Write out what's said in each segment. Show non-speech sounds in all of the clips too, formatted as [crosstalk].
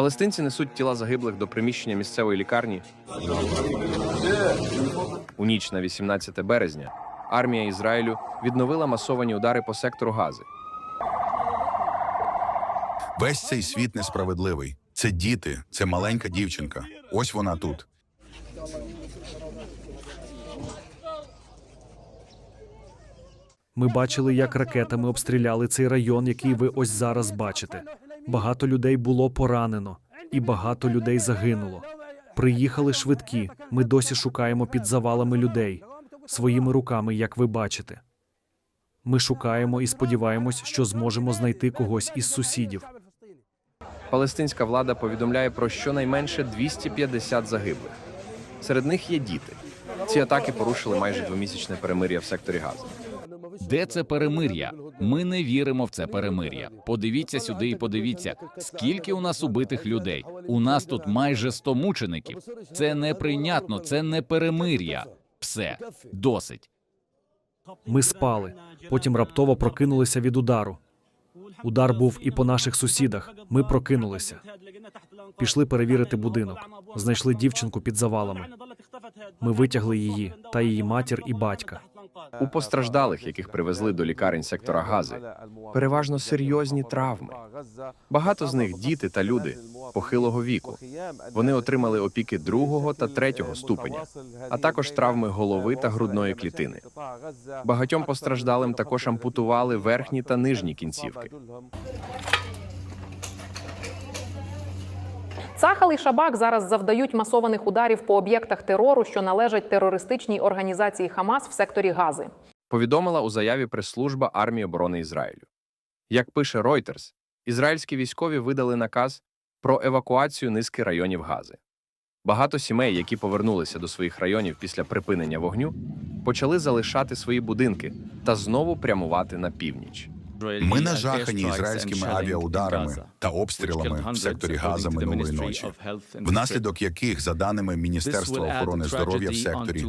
Палестинці несуть тіла загиблих до приміщення місцевої лікарні. У ніч на 18 березня армія Ізраїлю відновила масовані удари по сектору Гази. Весь цей світ несправедливий. Це діти, це маленька дівчинка. Ось вона тут. Ми бачили, як ракетами обстріляли цей район, який ви ось зараз бачите. Багато людей було поранено, і багато людей загинуло. Приїхали швидкі. Ми досі шукаємо під завалами людей своїми руками, як ви бачите. Ми шукаємо і сподіваємось, що зможемо знайти когось із сусідів. Палестинська влада повідомляє про щонайменше 250 загиблих. Серед них є діти. Ці атаки порушили майже двомісячне перемир'я в секторі Гази. Де це перемир'я? Ми не віримо в це перемир'я. Подивіться сюди і подивіться, скільки у нас убитих людей. У нас тут майже 100 мучеників. Це неприйнятно, це не перемир'я. Все досить. Ми спали, потім раптово прокинулися від удару. Удар був і по наших сусідах. Ми прокинулися. Пішли перевірити будинок. Знайшли дівчинку під завалами. Ми витягли її та її матір і батька. У постраждалих, яких привезли до лікарень сектора Гази, переважно серйозні травми. Багато з них діти та люди похилого віку. Вони отримали опіки другого та третього ступеня, а також травми голови та грудної клітини. Багатьом постраждалим також ампутували верхні та нижні кінцівки. Цахал і Шабак зараз завдають масованих ударів по об'єктах терору, що належать терористичній організації Хамас в секторі Гази. Повідомила у заяві прес-служба армії оборони Ізраїлю. Як пише Reuters, ізраїльські військові видали наказ про евакуацію низки районів Гази. Багато сімей, які повернулися до своїх районів після припинення вогню, почали залишати свої будинки та знову прямувати на північ. Ми нажахані ізраїльськими авіаударами та обстрілами в секторі Газа минулої ночі, внаслідок яких, за даними Міністерства охорони здоров'я в секторі,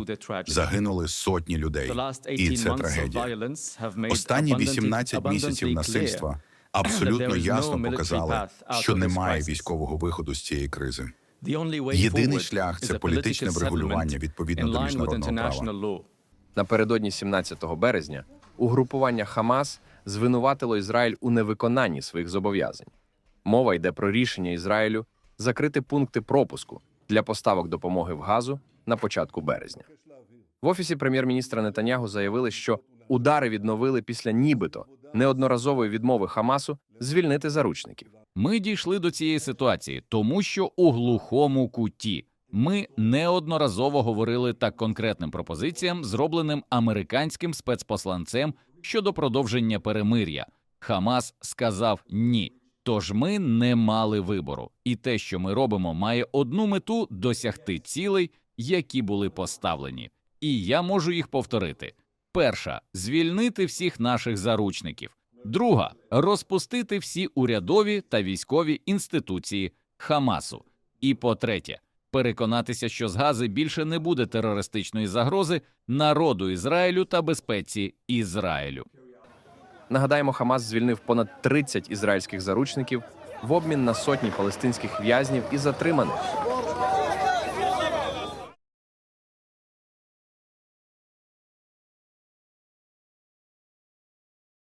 загинули сотні людей. І це трагедія. Останні 18 місяців насильства [coughs] абсолютно ясно показали, що немає військового виходу з цієї кризи. Єдиний шлях це політичне врегулювання відповідно до міжнародного права. Напередодні 17 березня угрупування Хамас звинуватило Ізраїль у невиконанні своїх зобов'язань. Мова йде про рішення Ізраїлю закрити пункти пропуску для поставок допомоги в газу на початку березня. В офісі прем'єр-міністра Нетанягу заявили, що удари відновили після нібито неодноразової відмови Хамасу звільнити заручників. Ми дійшли до цієї ситуації, тому що у глухому куті ми неодноразово говорили так конкретним пропозиціям, зробленим американським спецпосланцем щодо продовження перемир'я. Хамас сказав ні. Тож ми не мали вибору, і те, що ми робимо, має одну мету досягти цілей, які були поставлені. І я можу їх повторити: перша звільнити всіх наших заручників. Друга розпустити всі урядові та військові інституції Хамасу. І по третє, переконатися, що з Гази більше не буде терористичної загрози народу Ізраїлю та безпеці Ізраїлю. Нагадаємо, Хамас звільнив понад 30 ізраїльських заручників в обмін на сотні палестинських в'язнів і затриманих.